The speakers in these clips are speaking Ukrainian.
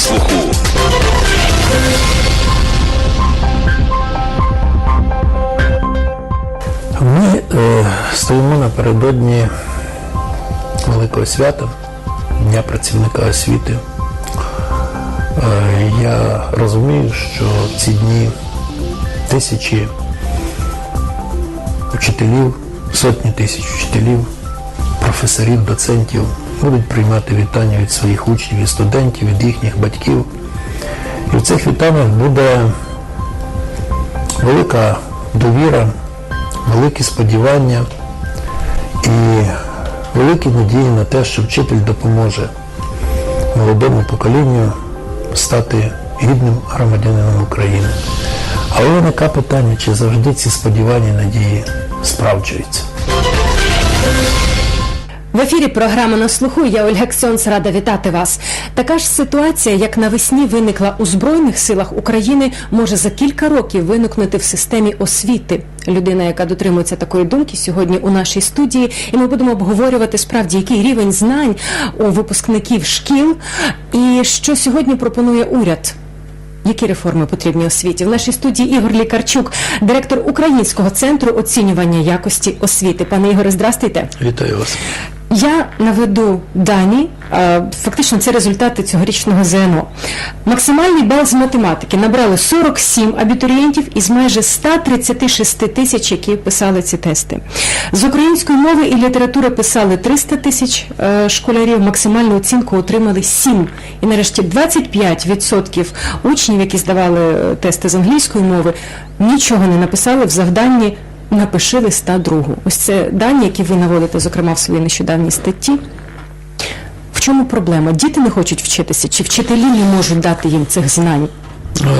слуху. Ми е, стоїмо напередодні великого свята, Дня працівника освіти. Е, я розумію, що ці дні тисячі учителів, сотні тисяч учителів, професорів, доцентів будуть приймати вітання від своїх учнів і студентів, від їхніх батьків. І в цих вітаннях буде велика довіра, великі сподівання і великі надії на те, що вчитель допоможе молодому поколінню стати гідним громадянином України. Але виникає питання, чи завжди ці сподівання і надії справджуються. В ефірі програма на слуху. Я Ольга Ксьонс, рада вітати вас. Така ж ситуація, як навесні виникла у Збройних силах України, може за кілька років виникнути в системі освіти. Людина, яка дотримується такої думки, сьогодні у нашій студії, і ми будемо обговорювати справді, який рівень знань у випускників шкіл, і що сьогодні пропонує уряд. Які реформи потрібні освіті? В нашій студії Ігор Лікарчук, директор Українського центру оцінювання якості освіти. Пане Ігоре, здрастуйте. Вітаю вас. Я наведу дані, е, фактично це результати цьогорічного ЗНО. Максимальний бал з математики набрали 47 абітурієнтів із майже 136 тисяч, які писали ці тести. З української мови і літератури писали 300 тисяч е, школярів, максимальну оцінку отримали 7. І нарешті 25% учнів, які здавали е, тести з англійської мови, нічого не написали в завданні Напиши листа другу. Ось це дані, які ви наводите, зокрема в своїй нещодавній статті. В чому проблема? Діти не хочуть вчитися, чи вчителі не можуть дати їм цих знань?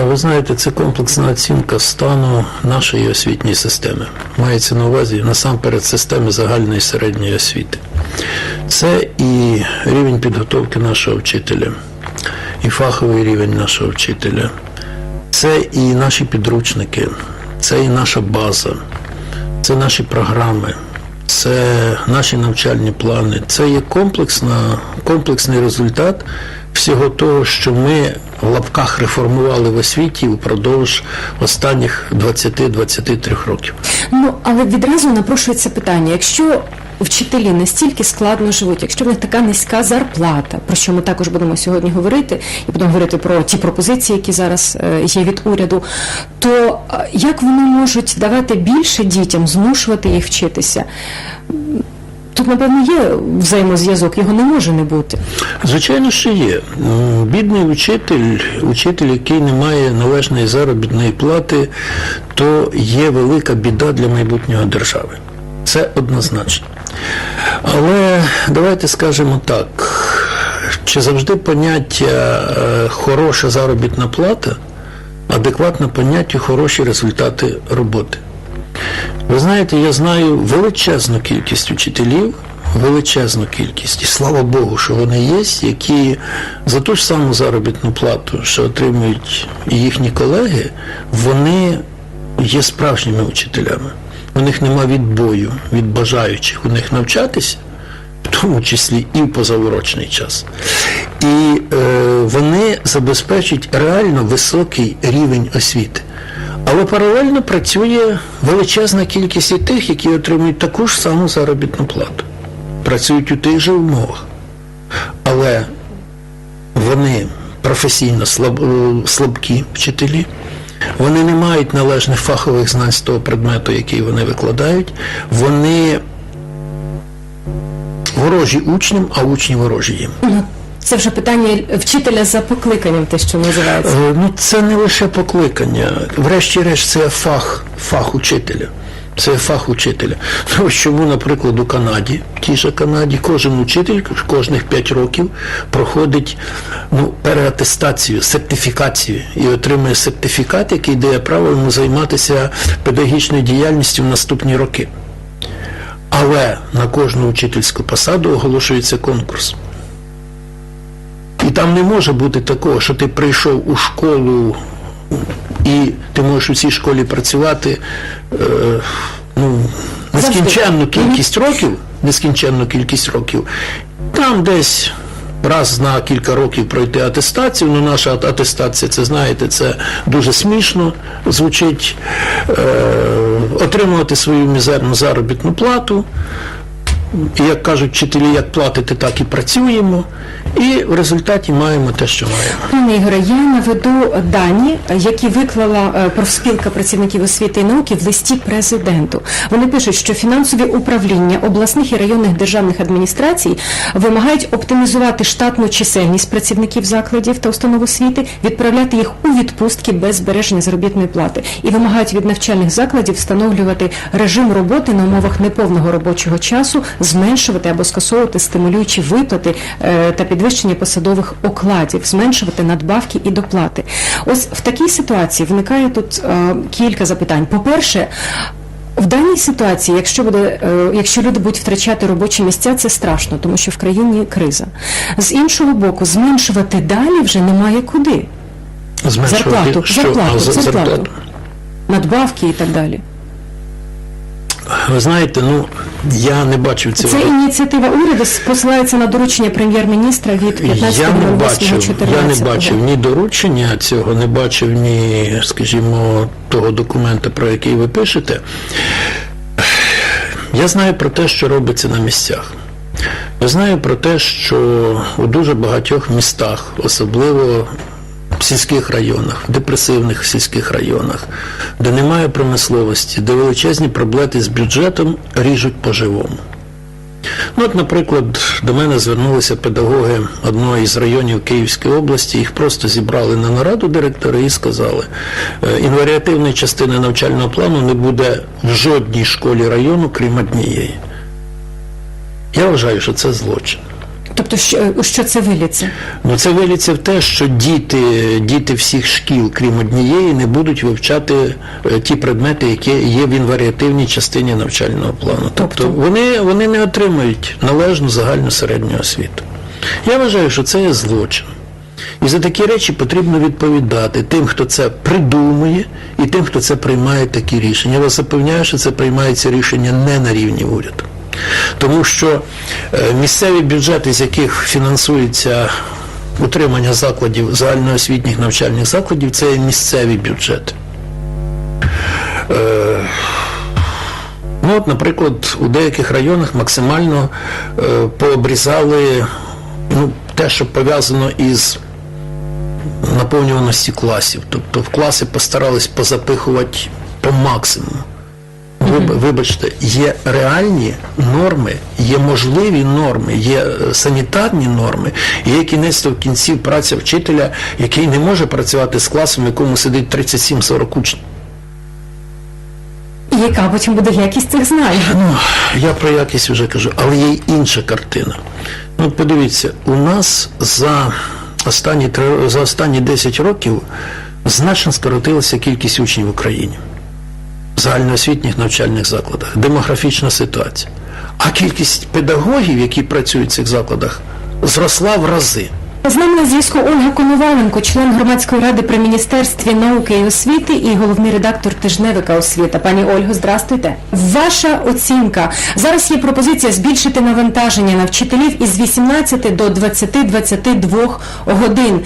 Ви знаєте, це комплексна оцінка стану нашої освітньої системи. Мається на увазі насамперед системи загальної середньої освіти. Це і рівень підготовки нашого вчителя, і фаховий рівень нашого вчителя, це і наші підручники, це і наша база, це наші програми, це наші навчальні плани. Це є комплексна, комплексний результат всього того, що ми в лапках реформували в освіті впродовж останніх 20-23 років. Ну, але відразу напрошується питання, якщо вчителі настільки складно живуть, якщо в них така низька зарплата, про що ми також будемо сьогодні говорити, і будемо говорити про ті пропозиції, які зараз е, є від уряду, то е, як вони можуть давати більше дітям, змушувати їх вчитися? Тут, напевно, є взаємозв'язок, його не може не бути. Звичайно, що є. Бідний учитель, учитель, який не має належної заробітної плати, то є велика біда для майбутнього держави. Це однозначно. Але давайте скажемо так, чи завжди поняття е, хороша заробітна плата адекватно поняттю хороші результати роботи. Ви знаєте, я знаю величезну кількість учителів, величезну кількість, і слава Богу, що вони є, які за ту ж саму заробітну плату, що отримують їхні колеги, вони є справжніми учителями. У них нема відбою від бажаючих у них навчатися, в тому числі і в позаурочний час. І е, вони забезпечують реально високий рівень освіти. Але паралельно працює величезна кількість і тих, які отримують таку ж саму заробітну плату. Працюють у тих же умовах. Але вони професійно слаб, е, слабкі вчителі, вони не мають належних фахових знань з того предмету, який вони викладають, вони ворожі учням, а учні ворожі їм. Це вже питання вчителя за покликанням, те, що називається. Е, Ну, це не лише покликання. Врешті-решт, це фах, фах учителя. Це фах учителя. Ну, чому, наприклад, у Канаді, в тій же Канаді, кожен учитель кожних 5 років проходить ну, переатестацію, сертифікацію і отримує сертифікат, який дає право йому займатися педагогічною діяльністю в наступні роки. Але на кожну учительську посаду оголошується конкурс. І там не може бути такого, що ти прийшов у школу і ти можеш у цій школі працювати е, ну, нескінченну кількість років, нескінченну кількість років, там десь раз на кілька років пройти атестацію. Ну, наша атестація, це знаєте, це дуже смішно звучить. Е, отримувати свою мізерну заробітну плату. Як кажуть вчителі, як платите, так і працюємо. І в результаті маємо те, що маємо. Пане Ігоре, я наведу дані, які виклала е, профспілка працівників освіти і науки в листі президенту. Вони пишуть, що фінансові управління обласних і районних державних адміністрацій вимагають оптимізувати штатну чисельність працівників закладів та установ освіти, відправляти їх у відпустки без збереження заробітної плати і вимагають від навчальних закладів встановлювати режим роботи на умовах неповного робочого часу, зменшувати або скасовувати стимулюючі виплати е, та підвищення посадових окладів, зменшувати надбавки і доплати. Ось в такій ситуації виникає тут е, кілька запитань. По-перше, в даній ситуації, якщо буде, е, якщо люди будуть втрачати робочі місця, це страшно, тому що в країні криза. З іншого боку, зменшувати далі вже немає куди. Зменшувати Зарплату, що? зарплату, зарплату. Надбавки і так далі. Ви знаєте, ну я не бачив цього. Це ініціатива уряду посилається на доручення прем'єр-міністра від 15 Я не бачив, 08 я не бачив ні доручення цього, не бачив ні, скажімо, того документа, про який ви пишете. Я знаю про те, що робиться на місцях. Я знаю про те, що у дуже багатьох містах, особливо в сільських районах, в депресивних сільських районах, де немає промисловості, де величезні проблеми з бюджетом ріжуть по-живому. Ну, от, наприклад, до мене звернулися педагоги одного із районів Київської області, їх просто зібрали на нараду директори і сказали, «Е, інваріативної частини навчального плану не буде в жодній школі району, крім однієї. Я вважаю, що це злочин. Тобто, що, у що це виліться? Ну, це виліться в те, що діти, діти всіх шкіл, крім однієї, не будуть вивчати е, ті предмети, які є в інваріативній частині навчального плану. Тобто Тобто? вони, вони не отримують належну загальну середню освіту. Я вважаю, що це є злочин. І за такі речі потрібно відповідати тим, хто це придумує, і тим, хто це приймає такі рішення. Я вас запевняю, що це приймається рішення не на рівні уряду. Тому що е, місцеві бюджети, з яких фінансується утримання закладів, загальноосвітніх навчальних закладів, це є місцеві бюджети. Е, Ну, от, наприклад, у деяких районах максимально е, пообрізали ну, те, що пов'язано із наповнюваності класів. Тобто в класи постарались позапихувати по максимуму. Виб- Вибачте, є реальні норми, є можливі норми, є е, санітарні норми, є кінець в кінці праця вчителя, який не може працювати з класом, в якому сидить 37-40 учнів. Яка потім буде якість цих знань? Ну, я про якість вже кажу, але є й інша картина. Ну, подивіться, у нас за останні, за останні 10 років значно скоротилася кількість учнів в Україні загальноосвітніх навчальних закладах, демографічна ситуація. А кількість педагогів, які працюють в цих закладах, зросла в рази. З нами на зв'язку Ольга Коноваленко, член громадської ради при міністерстві науки і освіти і головний редактор тижневика освіта. Пані Ольго, здрастуйте. Ваша оцінка. Зараз є пропозиція збільшити навантаження на вчителів із 18 до 20-22 годин.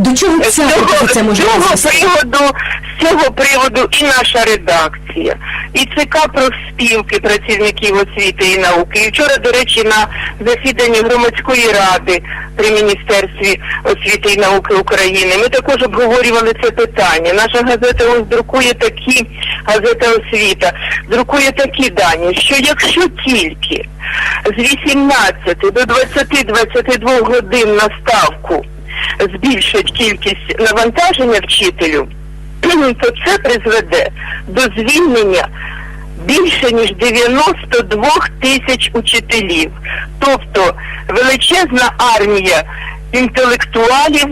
До чого ця цього, пропозиція може з цього приводу, з цього приводу і наша редакція, і ЦК профспілки працівників освіти і науки. І вчора, до речі, на засіданні громадської ради при Міністерстві освіти і науки України ми також обговорювали це питання. Наша газета ось друкує такі, газета освіта, друкує такі дані, що якщо тільки з 18 до 20-22 годин на ставку збільшить кількість навантаження вчителю, то це призведе до звільнення більше ніж 92 тисяч учителів. Тобто величезна армія інтелектуалів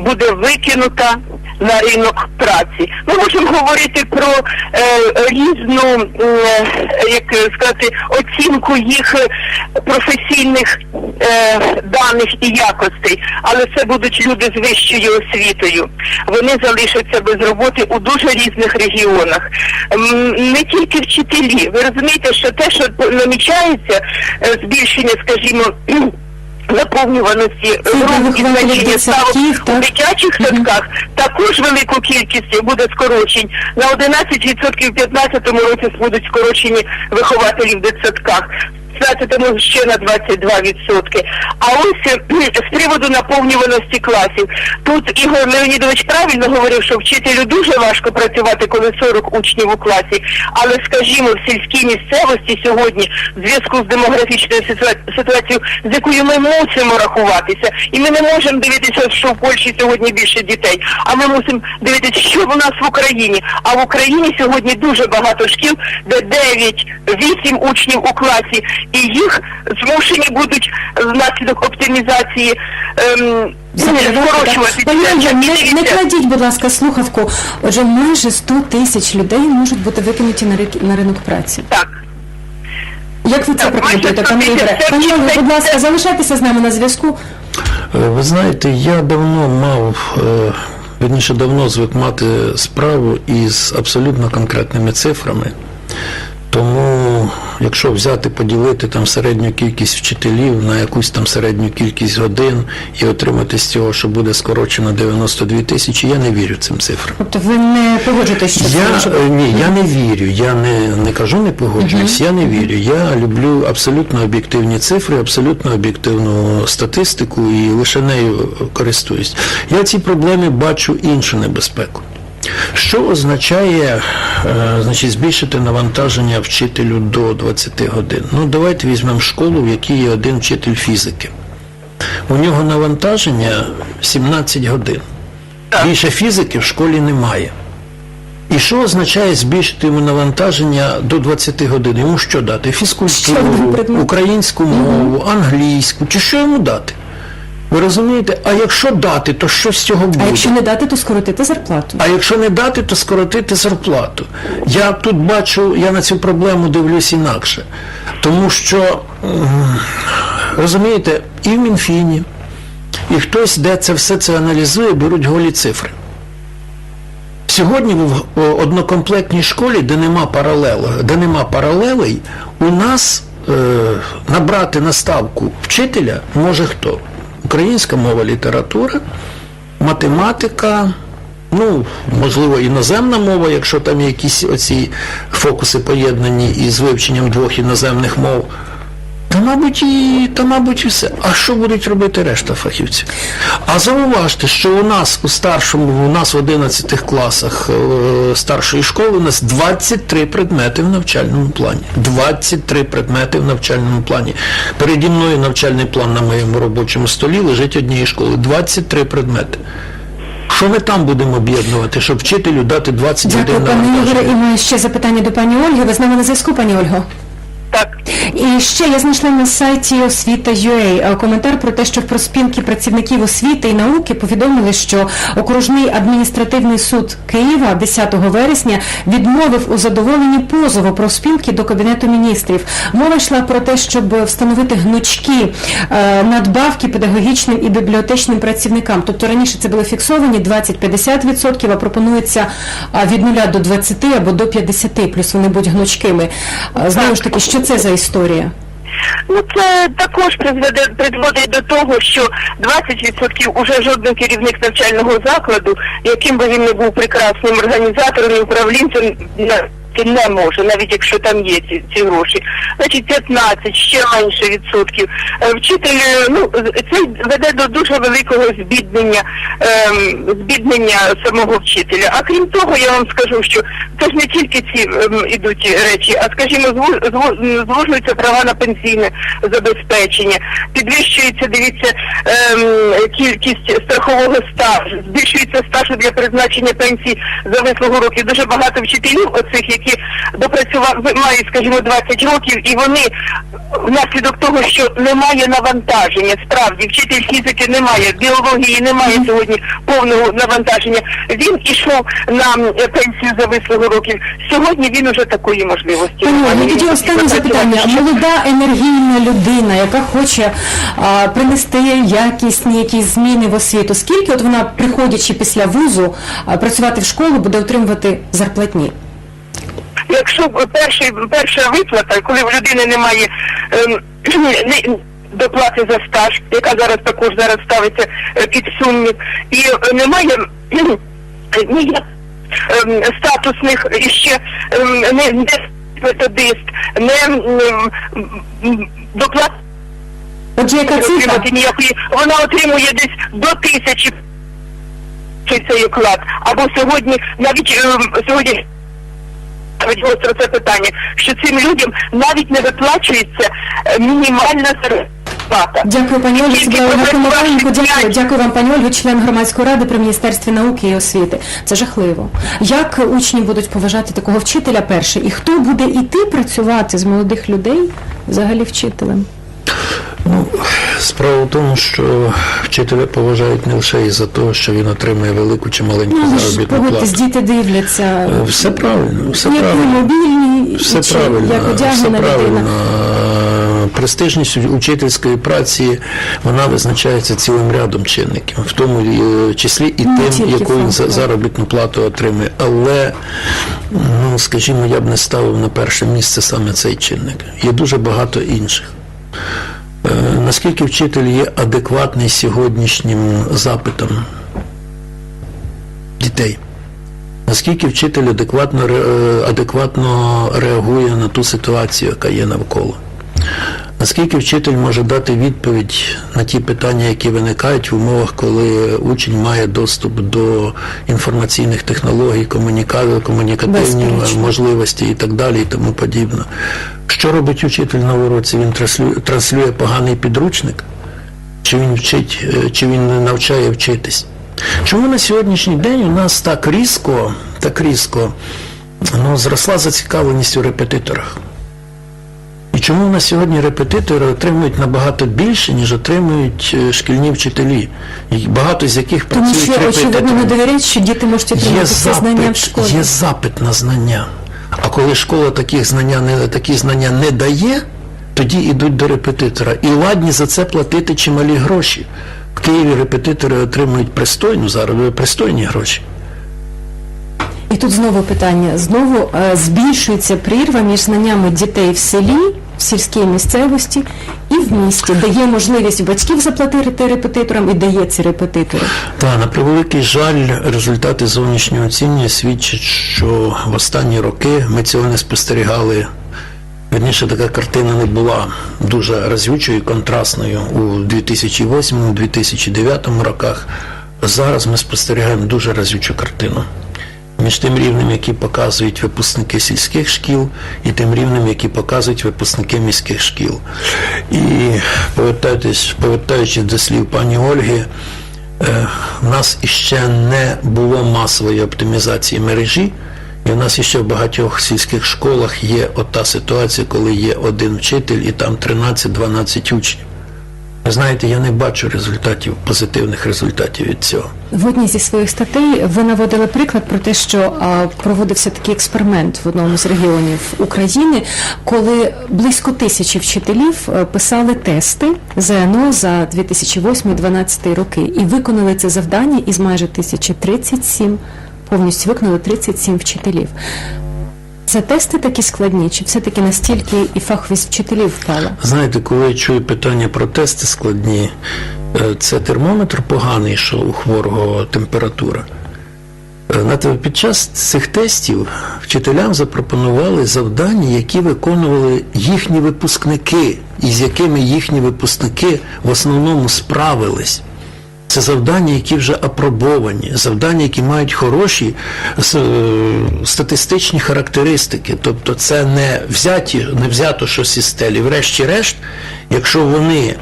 буде викинута на ринок праці. Ми можемо говорити про е, різну, е, як сказати, оцінку їх професійних е, даних і якостей, але це будуть люди з вищою освітою. Вони залишаться без роботи у дуже різних регіонах. Не тільки вчителі. Ви розумієте, що те, що намічається, е, збільшення, скажімо, наповнюваності і значення ставок у дитячих садках також велику кількість буде скорочень. На 11% в 2015 році будуть скорочені вихователі в дитсадках. В 16-му ще на 22%. А ось е, з приводу наповнюваності класів. Тут Ігор Леонідович правильно говорив, що вчителю дуже важко працювати, коли 40 учнів у класі. Але, скажімо, в сільській місцевості сьогодні, в зв'язку з демографічною ситуацією, з якою ми мусимо рахуватися, і ми не можемо дивитися, що в Польщі сьогодні більше дітей, а ми мусимо дивитися, що в нас в Україні. А в Україні сьогодні дуже багато шкіл, де 9-8 учнів у класі, і їх змушені будуть внаслідок оптимізації ем, Закривати, скорочувати. не, не кладіть, будь ласка, слухавку. Отже, майже 100 тисяч людей можуть бути викинуті на, рик- на ринок праці. Так. Як ви це прокоментуєте, майже 100 пане Ігоре? Ольга, це- будь ласка, залишайтеся з нами на зв'язку. Е, Ви знаєте, я давно мав, е, вірніше давно звик мати справу із абсолютно конкретними цифрами. Тому, якщо взяти, поділити там середню кількість вчителів на якусь там середню кількість годин і отримати з цього, що буде скорочено 92 тисячі, я не вірю цим цифрам. Тобто ви не погоджуєтесь, що Я може е, ні, я не вірю. Я не, не кажу, не погоджуюсь. Я не вірю. Я люблю абсолютно об'єктивні цифри, абсолютно об'єктивну статистику і лише нею користуюсь. Я ці проблеми бачу іншу небезпеку. Що означає е, значить, збільшити навантаження вчителю до 20 годин? Ну, давайте візьмемо школу, в якій є один вчитель фізики. У нього навантаження 17 годин. Більше фізики в школі немає. І що означає збільшити йому навантаження до 20 годин? Йому що дати? Фізкультуру, українську мову, англійську, чи що йому дати? Ви розумієте? А якщо дати, то що з цього буде? А якщо не дати, то скоротити зарплату. А якщо не дати, то скоротити зарплату. Я тут бачу, я на цю проблему дивлюсь інакше. Тому що, розумієте, і в Мінфіні, і хтось, де це все це аналізує, беруть голі цифри. Сьогодні в однокомплектній школі, де нема паралел, де нема паралелей, у нас е, набрати на ставку вчителя може хто? Українська мова, література, математика, ну, можливо, іноземна мова, якщо там якісь оці фокуси поєднані із вивченням двох іноземних мов. Та, мабуть, і, та, мабуть, і все. А що будуть робити решта фахівців? А зауважте, що у нас у старшому, у нас в 11 класах е, старшої школи у нас 23 предмети в навчальному плані. 23 предмети в навчальному плані. Переді мною навчальний план на моєму робочому столі лежить однієї школи. 23 предмети. Що ми там будемо об'єднувати, щоб вчителю дати 20 Дякую, годин пане Ігоре. І маю ще запитання до пані Ольги. Ви з нами на зв'язку, пані Ольго? Так. І ще я знайшла на сайті освіта.ua е, коментар про те, що в проспілки працівників освіти і науки повідомили, що окружний адміністративний суд Києва 10 вересня відмовив у задоволенні позову про спілки до Кабінету міністрів. Мова йшла про те, щоб встановити гнучки е, надбавки педагогічним і бібліотечним працівникам. Тобто раніше це були фіксовані 20-50%, а пропонується від 0 до 20 або до 50, плюс вони будуть гнучкими. Знову ж таки, що це за історія? Ну це також призведе призводить до того, що 20% уже жоден керівник навчального закладу, яким би він не був прекрасним організатором і управлінцем, не може, навіть якщо там є ці, ці гроші. Значить, 15, ще менше відсотків. Е, Вчитель, е, ну це веде до дуже великого збіднення, ем, збіднення самого вчителя. А крім того, я вам скажу, що це ж не тільки ці ем, ідуть речі, а скажімо, зву- зву- звужуються права на пенсійне забезпечення, підвищується, дивіться, ем, кількість страхового стажу, збільшується стажу для призначення пенсії за вислугу років. Дуже багато вчителів оцих, які допрацювали, мають, скажімо, 20 років, і вони внаслідок того, що немає навантаження, справді вчитель фізики немає, біології немає сьогодні повного навантаження. Він ішов на пенсію за вислугу років. Сьогодні він уже такої можливості. Пані тоді останнє запитання. Молода енергійна людина, яка хоче а, принести якісні якісь зміни в освіту. Скільки от вона, приходячи після вузу, а, працювати в школу, буде отримувати зарплатні? Якщо перший, перша виплата, коли в людини немає ем, не, доплати за стаж, яка зараз також зараз ставиться е, під сумнів, і е, немає кхм, ніяк ем, статусних іще ем, не, не методист, не ем, доплат Отже, яка цифра? ніякої. Вона отримує десь до тисячі цей оклад. Або сьогодні, навіть ем, сьогодні навіть гостро це питання, що цим людям навіть не виплачується е, мінімальна зарплата. Дякую, пані Ольга. Тільки Це була Дякую. Дякую вам, пані Ольга, член громадської ради при Міністерстві науки і освіти. Це жахливо. Як учні будуть поважати такого вчителя перше? І хто буде іти працювати з молодих людей взагалі вчителем? Ну, справа в тому, що вчителя поважають не лише із-за того, що він отримує велику чи маленьку Ну, заробітну плату. діти дивляться. Е, Все правильно, все Як правильно. мобільні, Все чи правильно, як все правильно. людина. Е, Престижність учительської праці вона визначається цілим рядом чинників, в тому е, числі і Не тим, яку він за- заробітну плату отримує. Але, ну скажімо, я б не ставив на перше місце саме цей чинник. Є дуже багато інших. Наскільки вчитель є адекватний сьогоднішнім запитам дітей? Наскільки вчитель адекватно, е, адекватно реагує на ту ситуацію, яка є навколо? Наскільки вчитель може дати відповідь на ті питання, які виникають в умовах, коли учень має доступ до інформаційних технологій, комуніка... комунікативні можливості і так далі, і тому подібне. Що робить учитель на уроці? Він транслює, транслює поганий підручник? Чи він вчить, е, чи він не навчає вчитись? Чому на сьогоднішній день у нас так різко, так різко ну, зросла зацікавленість у репетиторах? Чому на сьогодні репетитори отримують набагато більше, ніж отримують е, шкільні вчителі, і багато з яких Тому працюють що очевидно не довіряють, що діти можуть Є отримати ці знання в школі. є запит на знання. А коли школа таких знання не, такі знання не дає, тоді йдуть до репетитора. І ладні за це платити чималі гроші. В Києві репетитори отримують пристойну заробітну, пристойні гроші. І тут знову питання: знову е, збільшується прірва між знаннями дітей в селі, в сільській місцевості і в місті, де є можливість батьків заплатити репетиторам і дає ці репетитори. Та на превеликий жаль, результати зовнішнього оцінювання свідчать, що в останні роки ми цього не спостерігали. Верніше така картина не була дуже разючою контрастною у 2008-2009 роках. Зараз ми спостерігаємо дуже разючу картину. Між тим рівнем, який показують випускники сільських шкіл, і тим рівнем, який показують випускники міських шкіл. І повертаючись, до слів пані Ольги, е, в нас іще не було масової оптимізації мережі, і в нас іще в багатьох сільських школах є ота ситуація, коли є один вчитель і там 13-12 учнів. Знаєте, я не бачу результатів, позитивних результатів від цього. В одній зі своїх статей ви наводили приклад про те, що а, проводився такий експеримент в одному з регіонів України, коли близько тисячі вчителів е, писали тести ЗНО за 2008-2012 роки і виконали це завдання із майже 1037, повністю виконали 37 вчителів. Це тести такі складні, чи все-таки настільки і фаховість вчителів впала? Знаєте, коли я чую питання про тести складні, е, це термометр поганий, що у хворого температура. Е, під час цих тестів вчителям запропонували завдання, які виконували їхні випускники, і з якими їхні випускники в основному справились. Це завдання, які вже апробовані, завдання, які мають хороші е, статистичні характеристики. Тобто це не взяті, не взято щось із стелі. Врешті-решт, якщо вони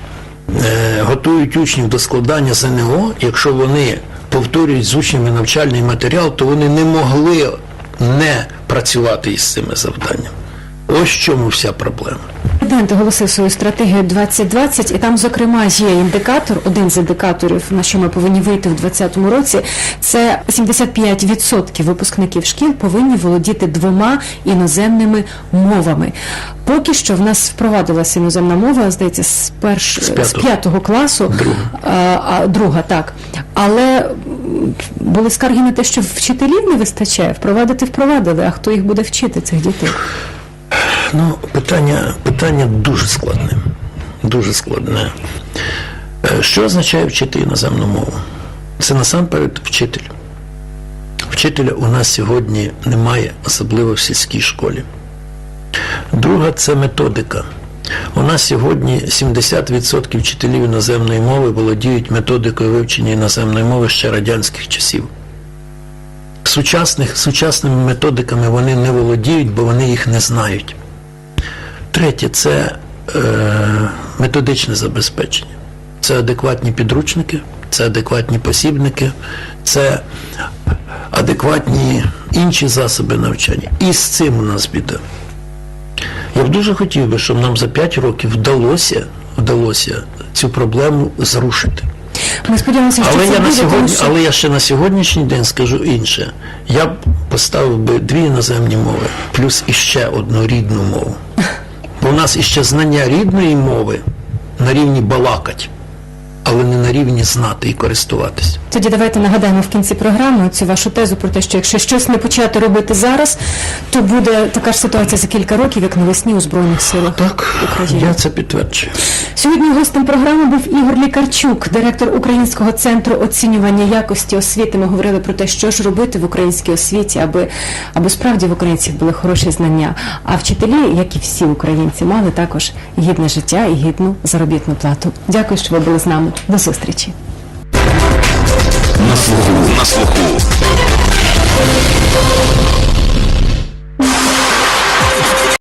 е, готують учнів до складання ЗНО, якщо вони повторюють з учнями навчальний матеріал, то вони не могли не працювати із цими завданнями. Ось в чому вся проблема. Президент оголосив свою стратегію 2020, і там, зокрема, є індикатор, один з індикаторів, на що ми повинні вийти в 2020 році. Це 75% випускників шкіл повинні володіти двома іноземними мовами. Поки що в нас впровадилася іноземна мова, здається, з перш з п'ятого. класу, Друга. а, а, друга, так. Але були скарги на те, що вчителів не вистачає. Впровадити впровадили, а хто їх буде вчити цих дітей? Ну, питання, питання дуже складне. дуже складне. Е, Що означає вчити іноземну мову? Це насамперед вчитель. Вчителя у нас сьогодні немає, особливо в сільській школі. Друга це методика. У нас сьогодні 70% вчителів іноземної мови володіють методикою вивчення іноземної мови ще радянських часів. Сучасних, сучасними методиками вони не володіють, бо вони їх не знають. Третє це е, методичне забезпечення. Це адекватні підручники, це адекватні посібники, це адекватні інші засоби навчання. І з цим у нас біда. Я б дуже хотів би, щоб нам за 5 років вдалося, вдалося цю проблему зрушити. Ми сподіваємося, що Але це я, на буде, тому сьогодні, що але я ще на сьогоднішній день скажу інше. Я б поставив би дві іноземні мови, плюс іще одну рідну мову. У нас іще знання рідної мови на рівні балакать, але не на рівні знати і користуватись. Тоді давайте нагадаємо в кінці програми цю вашу тезу про те, що якщо щось не почати робити зараз, то буде така ж ситуація за кілька років, як навесні у Збройних силах Так, України. я це підтверджую. Сьогодні гостем програми був Ігор Лікарчук, директор Українського центру оцінювання якості освіти. Ми говорили про те, що ж робити в українській освіті, аби, аби справді в українців були хороші знання. А вчителі, як і всі українці, мали також гідне життя і гідну заробітну плату. Дякую, що ви були з нами. До зустрічі. На слуху. На слуху.